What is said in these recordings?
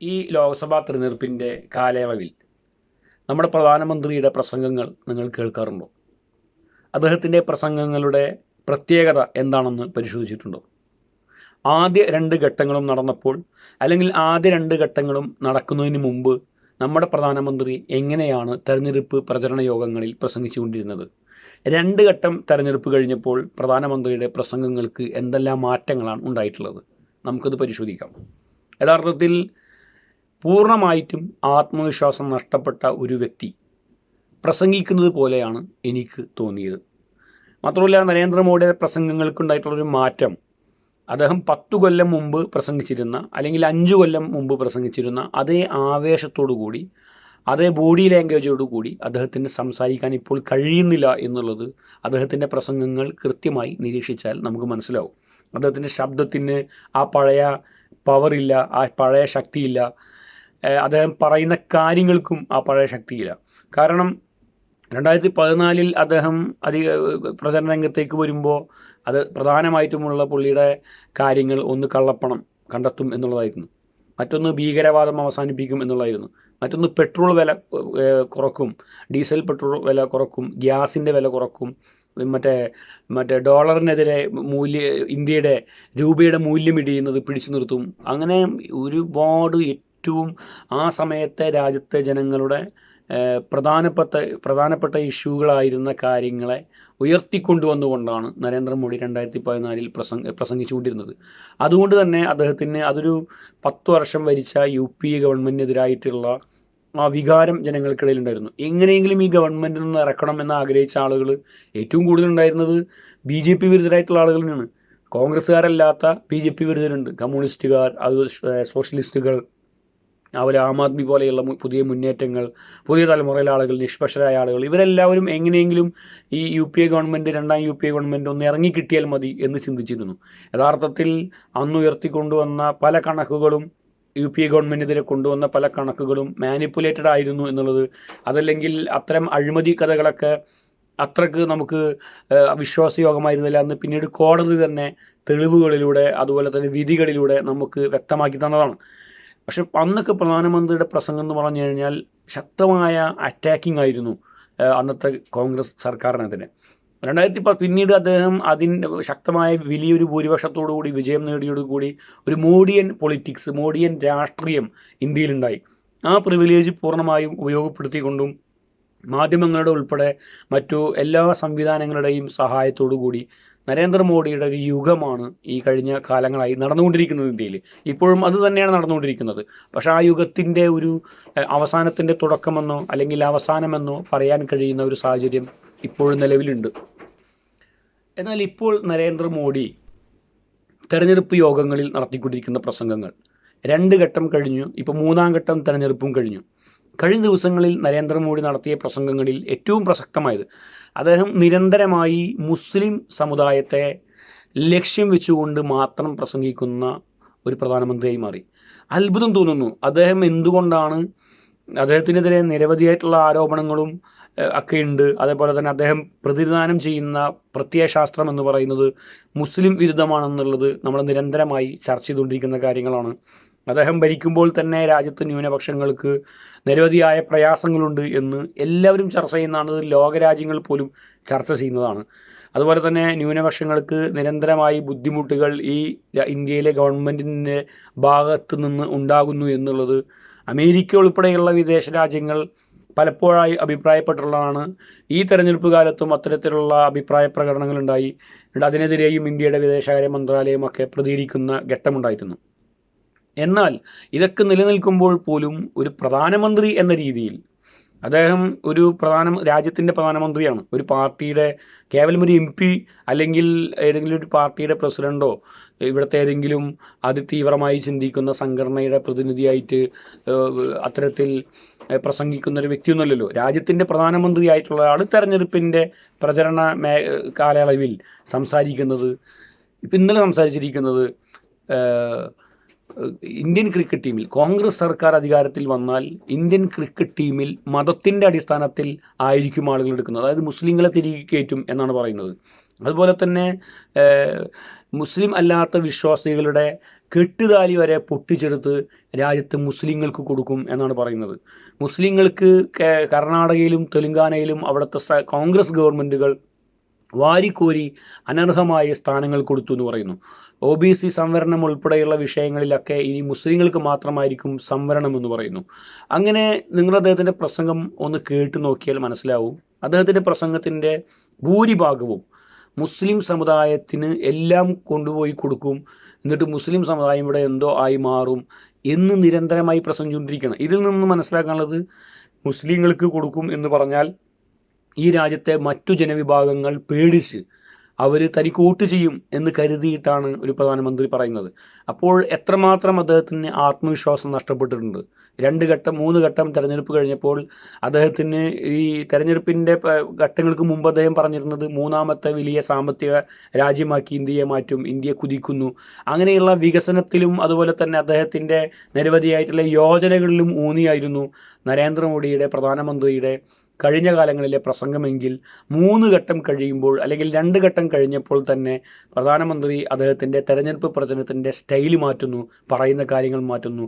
ഈ ലോക്സഭാ തിരഞ്ഞെടുപ്പിന്റെ കാലയളവിൽ നമ്മുടെ പ്രധാനമന്ത്രിയുടെ പ്രസംഗങ്ങൾ നിങ്ങൾ കേൾക്കാറുണ്ടോ? അദ്ദേഹത്തിന്റെ പ്രസംഗങ്ങളുടെ പ്രത്യേകത എന്താണെന്ന് പരിശോധിച്ചിട്ടുണ്ടോ? ആദ്യ രണ്ട് ഘട്ടങ്ങളും നടന്നപ്പോൾ അല്ലെങ്കിൽ ആദ്യ രണ്ട് ഘട്ടങ്ങളും നടക്കുന്നതിന് മുമ്പ് നമ്മുടെ പ്രധാനമന്ത്രി എങ്ങനെയാണ് തെരഞ്ഞെടുപ്പ് പ്രചരണ യോഗങ്ങളിൽ പ്രസംഗിച്ചുകൊണ്ടിരുന്നത്? രണ്ട് ഘട്ടം തെരഞ്ഞെടുപ്പ് കഴിഞ്ഞപ്പോൾ പ്രധാനമന്ത്രിയുടെ പ്രസംഗങ്ങൾക്ക് എന്തെല്ലാം മാറ്റങ്ങളാണ് ഉണ്ടായിട്ടുള്ളത്? നമുക്കത് പരിശോധിക്കാം. യഥാർത്ഥത്തിൽ പൂർണമായിട്ടും ആത്മവിശ്വാസം നഷ്ടപ്പെട്ട ഒരു വ്യക്തി പ്രസംഗിക്കുന്നത് പോലെയാണ് എനിക്ക് തോന്നിയത്. മാത്രമല്ല നരേന്ദ്രമോദിയുടെ പ്രസംഗങ്ങൾക്കുണ്ടായിട്ടുള്ളൊരു മാറ്റം അദ്ദേഹം പത്തു കൊല്ലം മുമ്പ് പ്രസംഗിച്ചിരുന്ന അല്ലെങ്കിൽ അഞ്ചു കൊല്ലം മുമ്പ് പ്രസംഗിച്ചിരുന്ന അതേ ആവേശത്തോടു കൂടി അതേ ബോഡി ലാംഗ്വേജോടു കൂടി അദ്ദേഹത്തിന് സംസാരിക്കാൻ ഇപ്പോൾ കഴിയുന്നില്ല എന്നുള്ളത് അദ്ദേഹത്തിന്റെ പ്രസംഗങ്ങൾ കൃത്യമായി നിരീക്ഷിച്ചാൽ നമുക്ക് മനസ്സിലാവും. അദ്ദേഹത്തിന്റെ ശബ്ദത്തിന് ആ പഴയ പവറില്ല ആ പഴയ ശക്തിയില്ല അദ്ദേഹം പറയുന്ന കാര്യങ്ങൾക്കും ആ പഴയ ശക്തിയില്ല. കാരണം രണ്ടായിരത്തി പതിനാലിൽ അദ്ദേഹം അധിക പ്രചരണ രംഗത്തേക്ക് വരുമ്പോൾ അത് പ്രധാനമായിട്ടുമുള്ള പുള്ളിയുടെ കാര്യങ്ങൾ ഒന്ന് കള്ളപ്പണം കണ്ടെത്തും എന്നുള്ളതായിരുന്നു. മറ്റൊന്ന് ഭീകരവാദം അവസാനിപ്പിക്കും എന്നുള്ളതായിരുന്നു. മറ്റൊന്ന് പെട്രോൾ വില കുറക്കും ഡീസൽ പെട്രോൾ വില കുറക്കും ഗ്യാസിന്റെ വില കുറക്കും മറ്റേ മറ്റേ ഡോളറിനെതിരെ മൂല്യ ഇന്ത്യയുടെ രൂപയുടെ മൂല്യം ഇടിയുന്നത് പിടിച്ചു നിർത്തും. അങ്ങനെ ഒരുപാട് ഏറ്റവും ആ സമയത്തെ രാജ്യത്തെ ജനങ്ങളുടെ പ്രധാനപ്പെട്ട പ്രധാനപ്പെട്ട ഇഷ്യൂകളായിരുന്ന കാര്യങ്ങളെ ഉയർത്തിക്കൊണ്ടുവന്നുകൊണ്ടാണ് നരേന്ദ്രമോദി രണ്ടായിരത്തി പതിനാലിൽ പ്രസംഗ പ്രസംഗിച്ചുകൊണ്ടിരുന്നത്. അതുകൊണ്ട് തന്നെ അദ്ദേഹത്തിന് അതൊരു പത്ത് വർഷം ഭരിച്ച യു പി എ ഗവൺമെന്റിനെതിരായിട്ടുള്ള ആ വികാരം ജനങ്ങൾക്കിടയിലുണ്ടായിരുന്നു. എങ്ങനെയെങ്കിലും ഈ ഗവൺമെന്റിൽ നിന്ന് ഇറക്കണം എന്ന് ആഗ്രഹിച്ച ആളുകൾ ഏറ്റവും കൂടുതൽ ഉണ്ടായിരുന്നത് ബി ജെ പി വിരുദ്ധരായിട്ടുള്ള ആളുകളിലാണ്. കോൺഗ്രസ്സുകാരല്ലാത്ത ബി ജെ പി വിരുദ്ധരുണ്ട്. കമ്മ്യൂണിസ്റ്റുകാർ അത് സോഷ്യലിസ്റ്റുകൾ അതുപോലെ ആം ആദ്മി പോലെയുള്ള പുതിയ മുന്നേറ്റങ്ങൾ പുതിയ തലമുറയിലെ ആളുകൾ നിഷ്പക്ഷരായ ആളുകൾ ഇവരെല്ലാവരും എങ്ങനെയെങ്കിലും ഈ യു പി എ ഗവൺമെന്റ് രണ്ടാം യു പി എ ഗവൺമെന്റ് ഒന്ന് ഇറങ്ങിക്കിട്ടിയാൽ മതി എന്ന് ചിന്തിച്ചിരുന്നു. യഥാർത്ഥത്തിൽ അന്ന് ഉയർത്തിക്കൊണ്ടുവന്ന പല കണക്കുകളും യു പി എ ഗവൺമെന്റിനെതിരെ കൊണ്ടുവന്ന പല കണക്കുകളും മാനിപ്പുലേറ്റഡ് ആയിരുന്നു എന്നുള്ളത് അതല്ലെങ്കിൽ അത്തരം അഴിമതി കഥകളൊക്കെ അത്രയ്ക്ക് നമുക്ക് വിശ്വാസയോഗമായിരുന്നില്ല അന്ന് പിന്നീട് കോടതി തന്നെ തെളിവുകളിലൂടെ അതുപോലെ തന്നെ വിധികളിലൂടെ നമുക്ക് വ്യക്തമാക്കി തന്നതാണ്. പക്ഷെ അന്നൊക്കെ പ്രധാനമന്ത്രിയുടെ പ്രസംഗം എന്ന് പറഞ്ഞു കഴിഞ്ഞാൽ ശക്തമായ അറ്റാക്കിംഗ് ആയിരുന്നു അന്നത്തെ കോൺഗ്രസ് സർക്കാരിനെതിരെ രണ്ടായിരത്തി പ പിന്നീട് അദ്ദേഹം അതിന്റെ ശക്തമായ വലിയൊരു ഭൂരിപക്ഷത്തോടു കൂടി വിജയം നേടിയോടുകൂടി ഒരു മോഡിയൻ പൊളിറ്റിക്സ് മോഡിയൻ രാഷ്ട്രീയം ഇന്ത്യയിലുണ്ടായി. ആ പ്രിവിലേജ് പൂർണമായും ഉപയോഗപ്പെടുത്തിക്കൊണ്ടും മാധ്യമങ്ങളുടെ ഉൾപ്പെടെ മറ്റു എല്ലാ സംവിധാനങ്ങളുടെയും സഹായത്തോടു കൂടി നരേന്ദ്രമോദിയുടെ ഒരു യുഗമാണ് ഈ കഴിഞ്ഞ കാലങ്ങളായി നടന്നുകൊണ്ടിരിക്കുന്നത് ഇന്ത്യയിൽ. ഇപ്പോഴും അത് തന്നെയാണ് നടന്നുകൊണ്ടിരിക്കുന്നത്. പക്ഷേ ആ യുഗത്തിന്റെ ഒരു അവസാനത്തിന്റെ തുടക്കമെന്നോ അല്ലെങ്കിൽ അവസാനമെന്നോ പറയാൻ കഴിയുന്ന ഒരു സാഹചര്യം ഇപ്പോഴും നിലവിലുണ്ട്. എന്നാൽ ഇപ്പോൾ നരേന്ദ്രമോദി തെരഞ്ഞെടുപ്പ് യോഗങ്ങളിൽ നടത്തിക്കൊണ്ടിരിക്കുന്ന പ്രസംഗങ്ങൾ രണ്ട് ഘട്ടം കഴിഞ്ഞു ഇപ്പോൾ മൂന്നാം ഘട്ടം തെരഞ്ഞെടുപ്പും കഴിഞ്ഞു. കഴിഞ്ഞ ദിവസങ്ങളിൽ നരേന്ദ്രമോദി നടത്തിയ പ്രസംഗങ്ങളിൽ ഏറ്റവും പ്രസക്തമായത് അദ്ദേഹം നിരന്തരമായി മുസ്ലിം സമുദായത്തെ ലക്ഷ്യം വെച്ചുകൊണ്ട് മാത്രം പ്രസംഗിക്കുന്ന ഒരു പ്രധാനമന്ത്രിയായി മാറി. അത്ഭുതം തോന്നുന്നു. അദ്ദേഹം എന്തുകൊണ്ടാണ് അദ്ദേഹത്തിനെതിരെ നിരവധിയായിട്ടുള്ള ആരോപണങ്ങളും ഒക്കെ ഉണ്ട് അതേപോലെ തന്നെ അദ്ദേഹം പ്രതിനിധാനം ചെയ്യുന്ന പ്രത്യയശാസ്ത്രം എന്ന് പറയുന്നത് മുസ്ലിം വിരുദ്ധമാണെന്നുള്ളത് നമ്മൾ നിരന്തരമായി ചർച്ച ചെയ്തുകൊണ്ടിരിക്കുന്ന കാര്യങ്ങളാണ്. അദ്ദേഹം ഭരിക്കുമ്പോൾ തന്നെ രാജ്യത്ത് ന്യൂനപക്ഷങ്ങൾക്ക് നിരവധിയായ പ്രയാസങ്ങളുണ്ട് എന്ന് എല്ലാവരും ചർച്ച ചെയ്യുന്നതാണ്. ലോകരാജ്യങ്ങൾ പോലും ചർച്ച ചെയ്യുന്നതാണ്. അതുപോലെ തന്നെ ന്യൂനപക്ഷങ്ങൾക്ക് നിരന്തരമായി ബുദ്ധിമുട്ടുകൾ ഈ ഇന്ത്യയിലെ ഗവൺമെന്റിന്റെ ഭാഗത്തു നിന്ന് ഉണ്ടാകുന്നു എന്നുള്ളത് അമേരിക്ക ഉൾപ്പെടെയുള്ള വിദേശ രാജ്യങ്ങൾ പലപ്പോഴായി അഭിപ്രായപ്പെട്ടുള്ളതാണ് ഈ തെരഞ്ഞെടുപ്പ് കാലത്തും അത്തരത്തിലുള്ള അഭിപ്രായ പ്രകടനങ്ങളുണ്ടായി അതിനെതിരെയും ഇന്ത്യയുടെ വിദേശകാര്യ മന്ത്രാലയമൊക്കെ പ്രതികരിക്കുന്ന ഘട്ടമുണ്ടായിരുന്നു. എന്നാൽ ഇതൊക്കെ നിലനിൽക്കുമ്പോൾ പോലും ഒരു പ്രധാനമന്ത്രി എന്ന രീതിയിൽ അദ്ദേഹം ഒരു പ്രധാന രാജ്യത്തിന്റെ പ്രധാനമന്ത്രിയാണ്. ഒരു പാർട്ടിയുടെ കേവലം ഒരു എം പി അല്ലെങ്കിൽ ഏതെങ്കിലും ഒരു പാർട്ടിയുടെ പ്രസിഡന്റോ ഇവിടുത്തെ ഏതെങ്കിലും അതിതീവ്രമായി ചിന്തിക്കുന്ന സംഘടനയുടെ പ്രതിനിധിയായിട്ട് അത്തരത്തിൽ പ്രസംഗിക്കുന്ന ഒരു വ്യക്തിയൊന്നുമല്ലല്ലോ. രാജ്യത്തിന്റെ പ്രധാനമന്ത്രിയായിട്ടുള്ള ആൾ തെരഞ്ഞെടുപ്പിന്റെ പ്രചരണ മേ കാലയളവിൽ സംസാരിക്കുന്നത് ഇപ്പം ഇന്നലെ സംസാരിച്ചിരിക്കുന്നത് ഇന്ത്യൻ ക്രിക്കറ്റ് ടീമിൽ കോൺഗ്രസ് സർക്കാർ അധികാരത്തിൽ വന്നാൽ ഇന്ത്യൻ ക്രിക്കറ്റ് ടീമിൽ മതത്തിന്റെ അടിസ്ഥാനത്തിൽ ആയിരിക്കും ആളുകൾ എടുക്കുന്നത്. അതായത് മുസ്ലിങ്ങളെ തിരികെ കയറ്റും എന്നാണ് പറയുന്നത്. അതുപോലെ തന്നെ മുസ്ലിം അല്ലാത്ത വിശ്വാസികളുടെ കെട്ടുതാലി വരെ പൊട്ടിച്ചെടുത്ത് രാജ്യത്ത് മുസ്ലിങ്ങൾക്ക് കൊടുക്കും എന്നാണ് പറയുന്നത്. മുസ്ലിങ്ങൾക്ക് കർണാടകയിലും തെലുങ്കാനയിലും അവിടുത്തെ കോൺഗ്രസ് ഗവൺമെന്റുകൾ വാരിക്കോരി അനർഹമായ സ്ഥാനങ്ങൾ കൊടുത്തു എന്ന് പറയുന്നു. ഒ ബി സി സംവരണം ഉൾപ്പെടെയുള്ള വിഷയങ്ങളിലൊക്കെ ഇനി മുസ്ലിങ്ങൾക്ക് മാത്രമായിരിക്കും സംവരണം എന്ന് പറയുന്നു. അങ്ങനെ നിങ്ങൾ അദ്ദേഹത്തിന്റെ പ്രസംഗം ഒന്ന് കേട്ടു നോക്കിയാൽ മനസ്സിലാവും. അദ്ദേഹത്തിന്റെ പ്രസംഗത്തിന്റെ ഭൂരിഭാഗവും മുസ്ലിം സമുദായത്തിന് എല്ലാം കൊണ്ടുപോയി കൊടുക്കും. എന്നിട്ട് മുസ്ലിം സമുദായം ഇവിടെ എന്തോ ആയി മാറും എന്ന് നിരന്തരമായി പ്രസംഗിച്ചുകൊണ്ടിരിക്കുകയാണ്. ഇതിൽ നിന്ന് മനസ്സിലാക്കാനുള്ളത് മുസ്ലിങ്ങൾക്ക് കൊടുക്കും എന്ന് പറഞ്ഞാൽ ഈ രാജ്യത്തെ മറ്റു ജനവിഭാഗങ്ങൾ പേടിച്ച് അവർ തനിക്ക് വോട്ട് ചെയ്യും എന്ന് കരുതിയിട്ടാണ് ഒരു പ്രധാനമന്ത്രി പറയുന്നത്. അപ്പോൾ എത്രമാത്രം അദ്ദേഹത്തിന് ആത്മവിശ്വാസം നഷ്ടപ്പെട്ടിട്ടുണ്ട്? രണ്ട് ഘട്ടം മൂന്ന് ഘട്ടം തെരഞ്ഞെടുപ്പ് കഴിഞ്ഞപ്പോൾ അദ്ദേഹത്തിന് ഈ തെരഞ്ഞെടുപ്പിന്റെ ഘട്ടങ്ങൾക്ക് മുമ്പ് അദ്ദേഹം പറഞ്ഞിരുന്നത് മൂന്നാമത്തെ വലിയ സാമ്പത്തിക രാജ്യമാക്കി ഇന്ത്യയെ മാറ്റും ഇന്ത്യയെ കുതിക്കുന്നു. അങ്ങനെയുള്ള വികസനത്തിലും അതുപോലെ തന്നെ അദ്ദേഹത്തിന്റെ നിരവധിയായിട്ടുള്ള യോജനകളിലും ഊന്നിയായിരുന്നു നരേന്ദ്രമോദിയുടെ പ്രധാനമന്ത്രിയുടെ കഴിഞ്ഞ കാലങ്ങളിലെ പ്രസംഗമെങ്കിൽ മൂന്ന് ഘട്ടം കഴിയുമ്പോൾ അല്ലെങ്കിൽ രണ്ട് ഘട്ടം കഴിഞ്ഞപ്പോൾ തന്നെ പ്രധാനമന്ത്രി അദ്ദേഹത്തിന്റെ തെരഞ്ഞെടുപ്പ് പ്രചരണത്തിന്റെ സ്റ്റൈൽ മാറ്റുന്നു പറയുന്ന കാര്യങ്ങൾ മാറ്റുന്നു.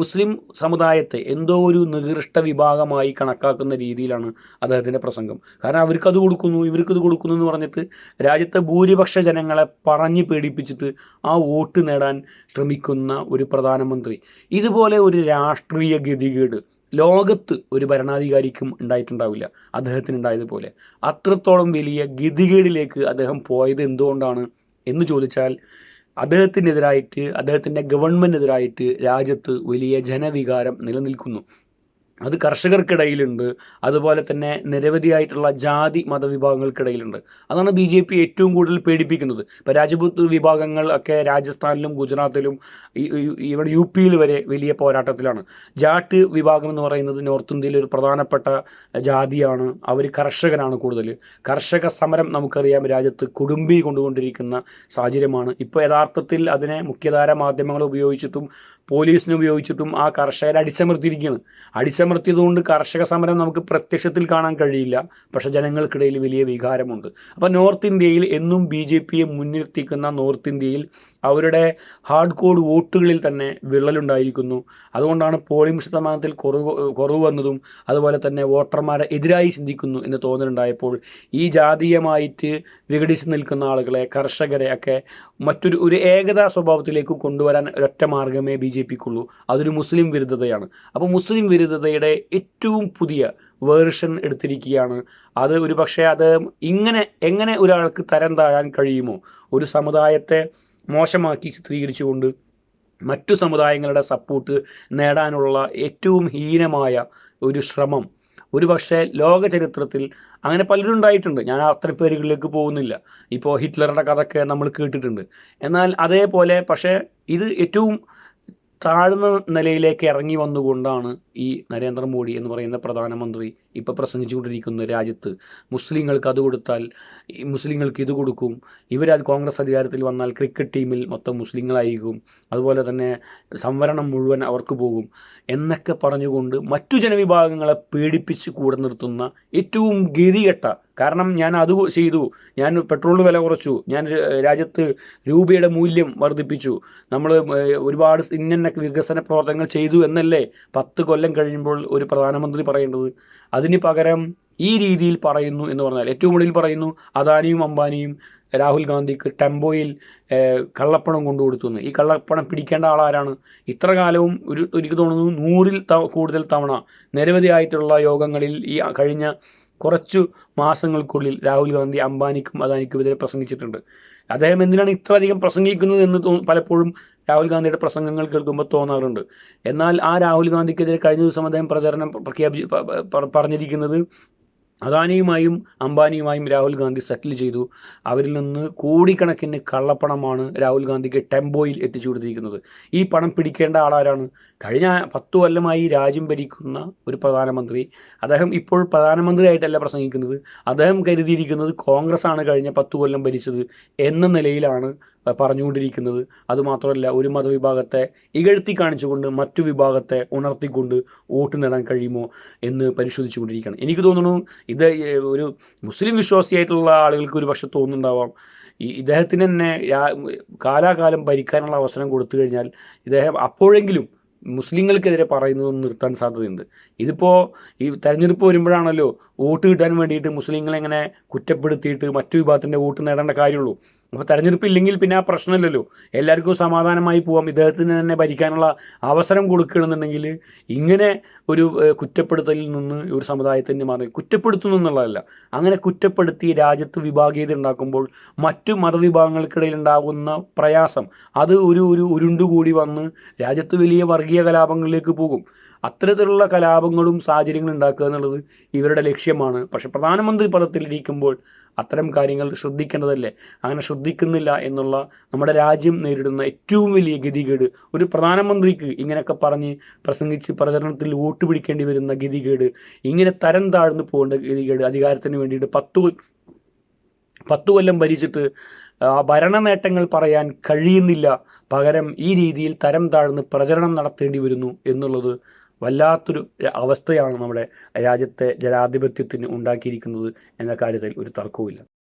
മുസ്ലിം സമുദായത്തെ എന്തോ ഒരു നികൃഷ്ട വിഭാഗമായി കണക്കാക്കുന്ന രീതിയിലാണ് അദ്ദേഹത്തിന്റെ പ്രസംഗം. കാരണം അവർക്കത് കൊടുക്കുന്നു ഇവർക്കത് കൊടുക്കുന്നു എന്ന് പറഞ്ഞിട്ട് രാജ്യത്തെ ഭൂരിപക്ഷ ജനങ്ങളെ പറഞ്ഞ് പേടിപ്പിച്ചിട്ട് ആ വോട്ട് നേടാൻ ശ്രമിക്കുന്ന ഒരു പ്രധാനമന്ത്രി. ഇതുപോലെ ഒരു രാഷ്ട്രീയ ഗതികേട് ലോകത്ത് ഒരു ഭരണാധികാരിക്കും ഉണ്ടായിട്ടുണ്ടാവില്ല. അദ്ദേഹത്തിന് ഉണ്ടായതുപോലെ അത്രത്തോളം വലിയ ഗതികേടിലേക്ക് അദ്ദേഹം പോയത് എന്തുകൊണ്ടാണ് എന്ന് ചോദിച്ചാൽ അദ്ദേഹത്തിനെതിരായിട്ട് അദ്ദേഹത്തിന്റെ ഗവൺമെന്റിനെതിരായിട്ട് രാജ്യത്ത് വലിയ ജനവികാരം നിലനിൽക്കുന്നു. അത് കർഷകർക്കിടയിലുണ്ട്. അതുപോലെ തന്നെ നിരവധിയായിട്ടുള്ള ജാതി മതവിഭാഗങ്ങൾക്കിടയിലുണ്ട്. അതാണ് ബി ജെ പി ഏറ്റവും കൂടുതൽ പേടിപ്പിക്കുന്നത്. ഇപ്പോൾ രാജപുത്ത് വിഭാഗങ്ങൾ ഒക്കെ രാജസ്ഥാനിലും ഗുജറാത്തിലും ഈവൻ യു പിയിൽ വരെ വലിയ പോരാട്ടത്തിലാണ്. ജാട്ട് വിഭാഗം എന്ന് പറയുന്നത് നോർത്ത് ഇന്ത്യയിലെ ഒരു പ്രധാനപ്പെട്ട ജാതിയാണ്. അവർ കർഷകരാണ് കൂടുതൽ. കർഷക സമരം നമുക്കറിയാം രാജ്യത്ത് കുടുംബി കൊണ്ടുകൊണ്ടിരിക്കുന്ന സാഹചര്യമാണ്. ഇപ്പോൾ യഥാർത്ഥത്തിൽ അതിനെ മുഖ്യധാര മാധ്യമങ്ങൾ ഉപയോഗിച്ചിട്ടും പോലീസിനെ ഉപയോഗിച്ചിട്ടും ആ കർഷകരെ അടിച്ചമർത്തിയിരിക്കുകയാണ്. അടിച്ചമർത്തിയതുകൊണ്ട് കർഷക സമരം നമുക്ക് പ്രത്യക്ഷത്തിൽ കാണാൻ കഴിയില്ല. പക്ഷെ ജനങ്ങൾക്കിടയിൽ വലിയ വികാരമുണ്ട്. അപ്പോൾ നോർത്ത് ഇന്ത്യയിൽ എന്നും ബി ജെ പിയെ മുൻനിർത്തിക്കുന്ന നോർത്ത് ഇന്ത്യയിൽ അവരുടെ ഹാർഡ് കോഡ് വോട്ടുകളിൽ തന്നെ വിള്ളലുണ്ടായിരിക്കുന്നു. അതുകൊണ്ടാണ് പോളിംഗ് ശതമാനത്തിൽ കുറവ് കുറവ് വന്നതും അതുപോലെ തന്നെ വോട്ടർമാരെ എതിരായി ചിന്തിക്കുന്നു എന്ന് തോന്നലുണ്ടായപ്പോൾ ഈ ജാതീയമായിട്ട് വിഘടിച്ച് നിൽക്കുന്ന ആളുകളെ കർഷകരെ ഒക്കെ മറ്റൊരു ഒരു ഏകതാ സ്വഭാവത്തിലേക്ക് കൊണ്ടുവരാൻ ഒരൊറ്റ മാർഗമേ ബി ജെ പിക്കുള്ളൂ. അതൊരു മുസ്ലിം വിരുദ്ധതയാണ്. അപ്പോൾ മുസ്ലിം വിരുദ്ധതയുടെ ഏറ്റവും പുതിയ വേർഷൻ എടുത്തിരിക്കുകയാണ്. അത് ഒരു പക്ഷേ അത് ഇങ്ങനെ എങ്ങനെ ഒരാൾക്ക് തരം താഴാൻ കഴിയുമോ? ഒരു സമുദായത്തെ മോശമാക്കി ചിത്രീകരിച്ചുകൊണ്ട് മറ്റു സമുദായങ്ങളുടെ സപ്പോർട്ട് നേടാനുള്ള ഏറ്റവും ഹീനമായ ഒരു ശ്രമം. ഒരു പക്ഷേ ലോക ചരിത്രത്തിൽ അങ്ങനെ പലരും ഉണ്ടായിട്ടുണ്ട്. ഞാൻ അത്ര പേരുകളിലേക്ക് പോകുന്നില്ല. ഇപ്പോൾ ഹിറ്റ്ലറുടെ കഥയൊക്കെ നമ്മൾ കേട്ടിട്ടുണ്ട്. എന്നാൽ അതേപോലെ പക്ഷേ ഇത് ഏറ്റവും താഴ്ന്ന നിലയിലേക്ക് ഇറങ്ങി വന്നുകൊണ്ടാണ് ഈ നരേന്ദ്രമോദി എന്ന് പറയുന്ന പ്രധാനമന്ത്രി ഇപ്പോൾ പ്രസംഗിച്ചുകൊണ്ടിരിക്കുന്ന രാജ്യത്ത് മുസ്ലിങ്ങൾക്ക് അത് കൊടുത്താൽ ഈ മുസ്ലിങ്ങൾക്ക് ഇത് കൊടുക്കും. ഇവരത് കോൺഗ്രസ് അധികാരത്തിൽ വന്നാൽ ക്രിക്കറ്റ് ടീമിൽ മൊത്തം മുസ്ലിങ്ങളായിരിക്കും. അതുപോലെ തന്നെ സംവരണം മുഴുവൻ അവർക്ക് പോകും. എന്നൊക്കെ പറഞ്ഞുകൊണ്ട് മറ്റു ജനവിഭാഗങ്ങളെ പേടിപ്പിച്ച് കൂടെ നിർത്തുന്ന ഏറ്റവും ഗതികെട്ട കാരണം ഞാൻ അത് ചെയ്തു. ഞാൻ പെട്രോൾ വില കുറച്ചു. ഞാൻ രാജ്യത്ത് രൂപയുടെ മൂല്യം വർദ്ധിപ്പിച്ചു. നമ്മൾ ഒരുപാട് ഇന്ന വികസന പ്രവർത്തനങ്ങൾ ചെയ്തു എന്നല്ലേ പത്ത് കൊല്ലം കഴിയുമ്പോൾ ഒരു പ്രധാനമന്ത്രി പറയേണ്ടത്? അതിന് പകരം ഈ രീതിയിൽ പറയുന്നു എന്ന് പറഞ്ഞാൽ ഏറ്റവും ഒടുവിൽ പറയുന്നു അദാനിയും അംബാനിയും രാഹുൽ ഗാന്ധിക്ക് ടെമ്പോയിൽ കള്ളപ്പണം കൊണ്ടു കൊടുത്തു എന്ന്. ഈ കള്ളപ്പണം പിടിക്കേണ്ട ആളാരാണ് ഇത്ര കാലവും ഒരു എനിക്ക് തോന്നുന്നു നൂറിൽ കൂടുതൽ തവണ നിരവധിയായിട്ടുള്ള യോഗങ്ങളിൽ ഈ കഴിഞ്ഞ കുറച്ചു മാസങ്ങൾക്കുള്ളിൽ രാഹുൽ ഗാന്ധി അംബാനിക്കും അദാനിക്കും എതിരെ പ്രസംഗിച്ചിട്ടുണ്ട്. അദ്ദേഹം എന്തിനാണ് ഇത്ര അധികം പ്രസംഗിക്കുന്നത് എന്ന് പലപ്പോഴും രാഹുൽ ഗാന്ധിയുടെ പ്രസംഗങ്ങൾ കേൾക്കുമ്പോൾ തോന്നാറുണ്ട്. എന്നാൽ ആ രാഹുൽ ഗാന്ധിക്കെതിരെ കഴിഞ്ഞ ദിവസം അദ്ദേഹം പ്രചരണം പ്രഖ്യാപിച്ച് പറഞ്ഞിരിക്കുന്നത് അദാനിയുമായും അംബാനിയുമായും രാഹുൽ ഗാന്ധി സെറ്റിൽ ചെയ്തു. അവരിൽ നിന്ന് കോടിക്കണക്കിന് കള്ളപ്പണമാണ് രാഹുൽ ഗാന്ധിക്ക് ടെമ്പോയിൽ എത്തിച്ചു കൊടുത്തിരിക്കുന്നത്. ഈ പണം പിടിക്കേണ്ട ആളാരാണ്? കഴിഞ്ഞ പത്തു കൊല്ലമായി രാജ്യം ഭരിക്കുന്ന ഒരു പ്രധാനമന്ത്രി. അദ്ദേഹം ഇപ്പോൾ പ്രധാനമന്ത്രിയായിട്ടല്ല പ്രസംഗിക്കുന്നത്. അദ്ദേഹം കരുതിയിരിക്കുന്നത് കോൺഗ്രസ് ആണ് കഴിഞ്ഞ പത്തു കൊല്ലം ഭരിച്ചത് എന്ന നിലയിലാണ് പറഞ്ഞുകൊണ്ടിരിക്കുന്നത്. അതുമാത്രമല്ല ഒരു മതവിഭാഗത്തെ ഇകഴ്ത്തി കാണിച്ചുകൊണ്ട് മറ്റു വിഭാഗത്തെ ഉണർത്തിക്കൊണ്ട് വോട്ട് നേടാൻ കഴിയുമോ എന്ന് പരിശോധിച്ചുകൊണ്ടിരിക്കുകയാണ്. എനിക്ക് തോന്നുന്നു ഇത് ഒരു മുസ്ലിം വിശ്വാസിയായിട്ടുള്ള ആളുകൾക്ക് ഒരു പക്ഷെ തോന്നുന്നുണ്ടാവാം. ഈ ഇദ്ദേഹത്തിന് തന്നെ കാലാകാലം ഭരിക്കാനുള്ള അവസരം കൊടുത്തു കഴിഞ്ഞാൽ ഇദ്ദേഹം അപ്പോഴെങ്കിലും മുസ്ലിങ്ങൾക്കെതിരെ പറയുന്നത് നിർത്താൻ സാധ്യതയുണ്ട്. ഇതിപ്പോൾ ഈ തെരഞ്ഞെടുപ്പ് വരുമ്പോഴാണല്ലോ വോട്ട് കിട്ടാൻ വേണ്ടിയിട്ട് മുസ്ലിങ്ങളെങ്ങനെ കുറ്റപ്പെടുത്തിയിട്ട് മറ്റു വിഭാഗത്തിന്റെ വോട്ട് നേടേണ്ട കാര്യമുള്ളൂ. അപ്പോൾ തെരഞ്ഞെടുപ്പ് ഇല്ലെങ്കിൽ പിന്നെ ആ പ്രശ്നമില്ലല്ലോ. എല്ലാവർക്കും സമാധാനമായി പോവാം. ഇദ്ദേഹത്തിന് തന്നെ ഭരിക്കാനുള്ള അവസരം കൊടുക്കുകയാണെന്നുണ്ടെങ്കിൽ ഇങ്ങനെ ഒരു കുറ്റപ്പെടുത്തലിൽ നിന്ന് ഒരു സമുദായത്തിന് മാറി കുറ്റപ്പെടുത്തുന്നു എന്നുള്ളതല്ല. അങ്ങനെ കുറ്റപ്പെടുത്തി രാജ്യത്ത് വിഭാഗീയത ഉണ്ടാക്കുമ്പോൾ മറ്റു മതവിഭാഗങ്ങൾക്കിടയിൽ ഉണ്ടാകുന്ന പ്രയാസം. അത് ഒരു ഒരു ഉരുണ്ടുകൂടി വന്ന് രാജ്യത്ത് വലിയ വർഗീയ കലാപങ്ങളിലേക്ക് പോകും. അത്തരത്തിലുള്ള കലാപങ്ങളും സാഹചര്യങ്ങളും ഉണ്ടാക്കുക എന്നുള്ളത് ഇവരുടെ ലക്ഷ്യമാണ്. പക്ഷെ പ്രധാനമന്ത്രി പദത്തിലിരിക്കുമ്പോൾ അത്തരം കാര്യങ്ങൾ ശ്രദ്ധിക്കേണ്ടതല്ലേ? അങ്ങനെ ശ്രദ്ധിക്കുന്നില്ല എന്നുള്ള നമ്മുടെ രാജ്യം നേരിടുന്ന ഏറ്റവും വലിയ ഗതികേട് ഒരു പ്രധാനമന്ത്രിക്ക് ഇങ്ങനെയൊക്കെ പറഞ്ഞ് പ്രസംഗിച്ച് പ്രചരണത്തിൽ വോട്ട് പിടിക്കേണ്ടി വരുന്ന ഗതികേട് ഇങ്ങനെ തരം താഴ്ന്നു പോകേണ്ട ഗതികേട് അധികാരത്തിന് വേണ്ടിയിട്ട് പത്തു പത്തു കൊല്ലം ഭരിച്ചിട്ട് ഭരണ നേട്ടങ്ങൾ പറയാൻ കഴിയുന്നില്ല. പകരം ഈ രീതിയിൽ തരം താഴ്ന്ന് പ്രചരണം നടത്തേണ്ടി വരുന്നു എന്നുള്ളത് വല്ലാത്തൊരു അവസ്ഥയാണ് നമ്മുടെ രാജ്യത്തെ ജനാധിപത്യത്തിന് ഉണ്ടാക്കിയിരിക്കുന്നത് എന്ന കാര്യത്തിൽ ഒരു തർക്കവുമില്ല.